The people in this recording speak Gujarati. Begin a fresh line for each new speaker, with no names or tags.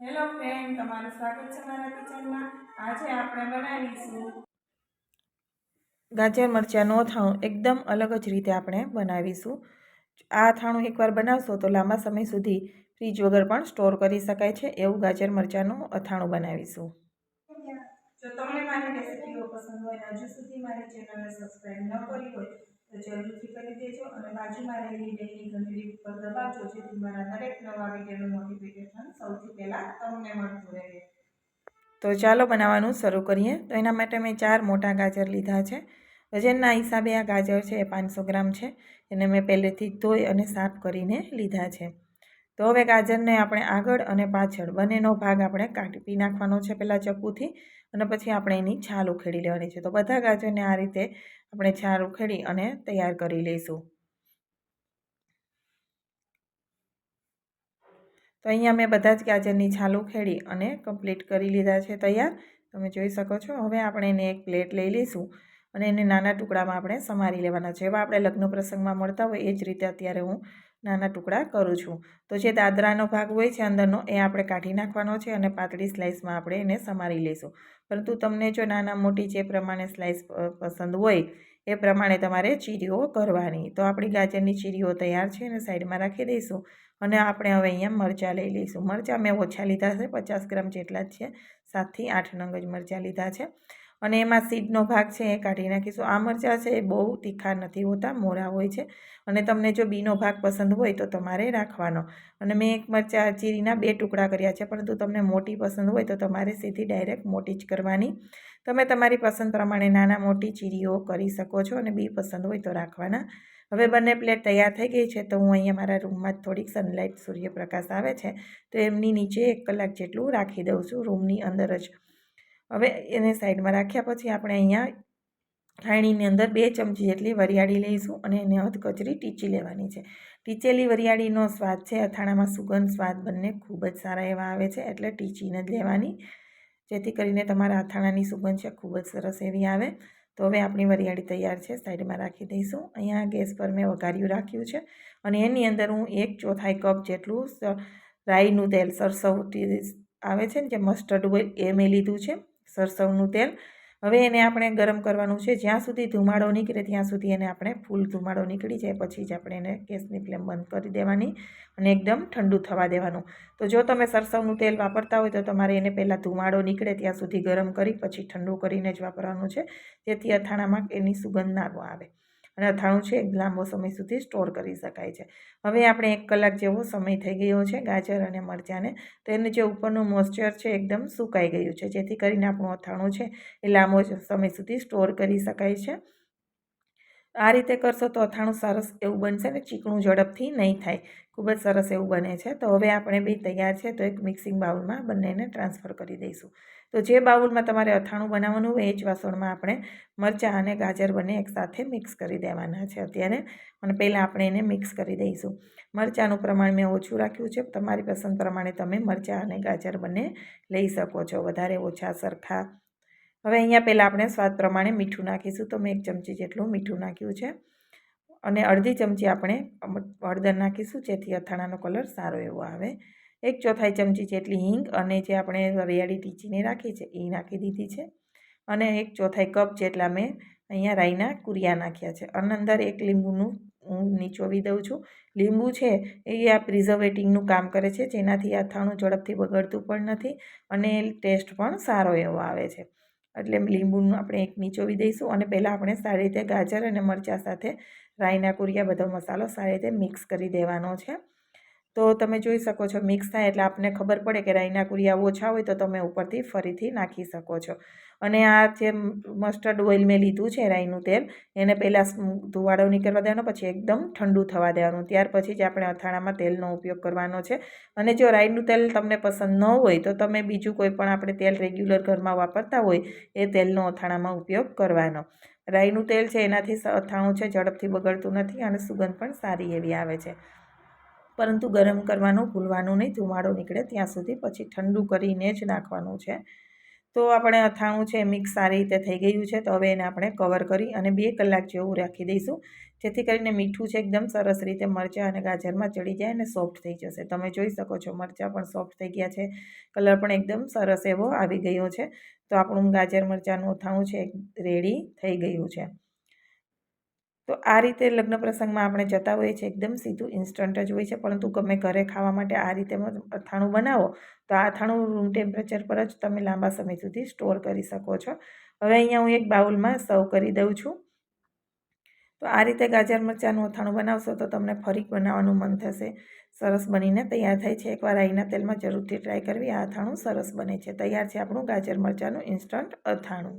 હેલો ફ્રેન્ડ તમારું સ્વાગત છે મારા કિચનમાં. આજે આપણે બનાવીશું ગાજર મરચાંનું અથાણું એકદમ અલગ જ રીતે આપણે બનાવીશું. આ અથાણું એકવાર બનાવશો તો લાંબા સમય સુધી ફ્રીજ વગર પણ સ્ટોર કરી શકાય છે. એવું ગાજર મરચાંનું અથાણું બનાવીશું. જો તમને મારી રેસિપીઓ પસંદ હોય હજુ સુધી મારી ચેનલને સબસ્ક્રાઈબ ન કરી હોય તો ચાલો બનાવવાનું શરૂ કરીએ. તો એના માટે મેં ચાર મોટા ગાજર લીધા છે. વજનના હિસાબે આ ગાજર છે એ પાંચસો ગ્રામ છે. એને મેં પહેલેથી ધોઈ અને સાફ કરીને લીધા છે. તો હવે ગાજરને આપણે આગળ અને પાછળ બંનેનો ભાગ આપણે કાપી નાખવાનો છે પહેલાં ચપ્પુથી અને પછી આપણે એની છાલ ઉખેડી લેવાની છે. તો બધા ગાજરને આ રીતે આપણે છાલ ઉખેડી અને તૈયાર કરી લઈશું. તો અહીંયા મેં બધા જ ગાજરની છાલ ઉખેડી અને કમ્પ્લીટ કરી લીધા છે તૈયાર. તમે જોઈ શકો છો, હવે આપણે એને એક પ્લેટ લઈ લઈશું અને એને નાના ટુકડામાં આપણે સમારી લેવાના છે. એવા આપણે લગ્ન પ્રસંગમાં મળતા હોય એ જ રીતે અત્યારે હું નાના ટુકડા કરું છું. તો જે દાદરાનો ભાગ હોય છે અંદરનો, એ આપણે કાઢી નાખવાનો છે અને પાતળી સ્લાઇસમાં આપણે એને સમારી લઈશું. પરંતુ તમને જો નાના મોટી જે પ્રમાણે સ્લાઇસ પસંદ હોય, એ પ્રમાણે તમારે ચીરીઓ કરવાની. તો આપણી ગાજરની ચીરીઓ તૈયાર છે અને સાઈડમાં રાખી દઈશું અને આપણે હવે અહીંયા મરચાં લઈ લઈશું. મરચાં મેં ઓછા લીધા છે, પચાસ ગ્રામ જેટલા જ છે. સાતથી આઠ નંગ જ મરચાં લીધા છે. અને એમાં સીડનો ભાગ છે એ કાઢી નાખીશું. આ મરચાં છે એ બહુ તીખા નથી હોતા, મોરા હોય છે. અને તમને જો બીનો ભાગ પસંદ હોય તો તમારે રાખવાનો. અને મેં એક મરચાં ચીરીના બે ટુકડા કર્યા છે, પરંતુ તમને મોટી પસંદ હોય તો તમારે સીધી ડાયરેક્ટ મોટી જ કરવાની. તમે તમારી પસંદ પ્રમાણે નાના, મોટી ચીરીઓ કરી શકો છો અને બી પસંદ હોય તો રાખવાના. હવે બંને પ્લેટ તૈયાર થઈ ગઈ છે, તો હું અહીંયા મારા રૂમમાં થોડીક સનલાઇટ સૂર્યપ્રકાશ આવે છે, તો એમની નીચે એક કલાક જેટલું રાખી દઉં છું, રૂમની અંદર જ. હવે એને સાઈડમાં રાખ્યા પછી આપણે અહીંયા ખાણીની અંદર બે ચમચી જેટલી વરિયાળી લઈશું અને એને અધકચરી ટીચી લેવાની છે. ટીચેલી વરિયાળીનો સ્વાદ છે, અથાણામાં સુગંધ સ્વાદ બંને ખૂબ જ સારા એવા આવે છે, એટલે ટીચીને જ લેવાની. જેથી કરીને તમારા અથાણાની સુગંધ છે, ખૂબ જ સરસ એવી આવે. તો હવે આપણી વરિયાળી તૈયાર છે, સાઈડમાં રાખી દઈશું. અહીંયા ગેસ પર મેં વઘાર્યું રાખ્યું છે અને એની અંદર હું એક ચોથાઈ કપ જેટલું રાઈનું તેલ સરસવ આવે છે ને જે મસ્ટર્ડ ઓઇલ એ મેં લીધું છે. સરસવનું તેલ. હવે એને આપણે ગરમ કરવાનું છે. જ્યાં સુધી ધુમાડો નીકળે ત્યાં સુધી એને આપણે ફૂલ ધુમાડો નીકળી જાય. પછી જ આપણે એને ગેસની ફ્લેમ બંધ કરી દેવાની અને એકદમ ઠંડુ થવા દેવાનું. તો જો તમે સરસવનું તેલ વાપરતા હોય તો તમારે એને પહેલાં ધુમાડો નીકળે ત્યાં સુધી ગરમ કરી, પછી ઠંડુ કરીને જ વાપરવાનું છે. જેથી અથાણામાં એની સુગંધ ના આવે. અને અથાણું છે એક લાંબો સમય સુધી સ્ટોર કરી શકાય છે. હવે આપણે એક કલાક જેવો સમય થઈ ગયો છે ગાજર અને મરચાંને. તો એનું જે ઉપરનું મોઇસ્ચર છે એકદમ સુકાઈ ગયું છે. જેથી કરીને આપણું અથાણું છે એ લાંબો સમય સુધી સ્ટોર કરી શકાય છે. આ રીતે કરશો તો અથાણું સરસ એવું બનશે ને ચીકણું ઝડપથી નહીં થાય. ખૂબ જ સરસ એવું બને છે. તો હવે આપણે બે તૈયાર છે તો એક મિક્સિંગ બાઉલમાં બંનેને ટ્રાન્સફર કરી દઈશું. તો જે બાઉલમાં તમારે અથાણું બનાવવાનું હોય એ જ વાસણમાં આપણે મરચાં અને ગાજર બંને એકસાથે મિક્સ કરી દેવાના છે અત્યારે. અને પહેલાં આપણે એને મિક્સ કરી દઈશું. મરચાંનું પ્રમાણ મેં ઓછું રાખ્યું છે. તમારી પસંદ પ્રમાણે તમે મરચાં અને ગાજર બંને લઈ શકો છો. વધારે ઓછા સરખા હવે અહીંયા પહેલાં આપણે સ્વાદ પ્રમાણે મીઠું નાખીશું. તો મેં એક ચમચી જેટલું મીઠું નાખ્યું છે. અને અડધી ચમચી આપણે હળદર નાખીશું, જેથી અથાણાનો કલર સારો એવો આવે. એક ચોથાઈ ચમચી જેટલી હિંગ અને જે આપણે વરિયાળી ટીચીને રાખી છે, એ નાખી દીધી છે. અને એક ચોથાઈ કપ જેટલા મેં અહીંયા રાઈના કુરિયા નાખ્યા છે. અને અંદર એક લીંબુનું હું નીચોવી દઉં છું. લીંબુ છે, એ આ પ્રિઝર્વેટિંગનું કામ કરે છે, જેનાથી અથાણું ઝડપથી બગડતું પણ નથી અને ટેસ્ટ પણ સારો એવો આવે છે. એટલે લીંબુનું આપણે એક નીચોવી દઈશું અને પહેલાં આપણે સારી રીતે ગાજર અને મરચાં સાથે રાઈના કુરિયા બધો મસાલો સારી રીતે મિક્સ કરી દેવાનો છે. તો તમે જોઈ શકો છો, મિક્સ થાય એટલે આપને ખબર પડે કે રાઈના કુરિયા ઓછા હોય તો તમે ઉપરથી ફરીથી નાખી શકો છો. અને આ જે મસ્ટર્ડ ઓઇલ મેં લીધું છે રાઈનું તેલ, એને પહેલાં ધુવાડો નીકળવા દેવાનો, પછી એકદમ ઠંડુ થવા દેવાનું. ત્યાર પછી જ આપણે અથાણામાં તેલનો ઉપયોગ કરવાનો છે. અને જો રાઈનું તેલ તમને પસંદ ન હોય તો તમે બીજું કોઈ પણ આપણે તેલ રેગ્યુલર ઘરમાં વાપરતા હોય, એ તેલનો અથાણામાં ઉપયોગ કરવાનો. રાઈનું તેલ છે એનાથી અથાણું છે, ઝડપથી બગડતું નથી અને સુગંધ પણ સારી એવી આવે છે. પરંતુ ગરમ કરવાનું ભૂલવાનું નહીં, ધુમાડો નીકળે ત્યાં સુધી પછી ઠંડુ કરીને જ નાખવાનું છે. તો આપણે અથાણું છે મિક્સ સારી રીતે થઈ ગયું છે, તો હવે એને આપણે કવર કરી અને બે કલાક જેવું રાખી દઈશું. જેથી કરીને મીઠું છે એકદમ સરસ રીતે મરચાં અને ગાજરમાં ચડી જાય અને સોફ્ટ થઈ જશે. તમે જોઈ શકો છો મરચાં પણ સોફ્ટ થઈ ગયા છે. કલર પણ એકદમ સરસ એવો આવી ગયો છે. તો આપણું ગાજર મરચાંનું અથાણું છે રેડી થઈ ગયું છે. તો આ રીતે લગ્ન પ્રસંગમાં આપણે જતા હોઈએ છીએ, એકદમ સીધું ઇન્સ્ટન્ટ જ હોય છે. પરંતુ ગમે ઘરે ખાવા માટે આ રીતે અથાણું બનાવો, તો આ અથાણું રૂમ ટેમ્પરેચર પર જ તમે લાંબા સમય સુધી સ્ટોર કરી શકો છો. હવે અહીંયા હું એક બાઉલમાં સર્વ કરી દઉં છું. તો આ રીતે ગાજર મરચાંનું અથાણું બનાવશો તો તમને ફરી બનાવવાનું મન થશે. સરસ બનીને તૈયાર થાય છે. એકવાર આઈના તેલમાં જરૂરથી ટ્રાય કરવી. આ અથાણું સરસ બને છે. તૈયાર છે આપણું ગાજર મરચાંનું ઇન્સ્ટન્ટ અથાણું.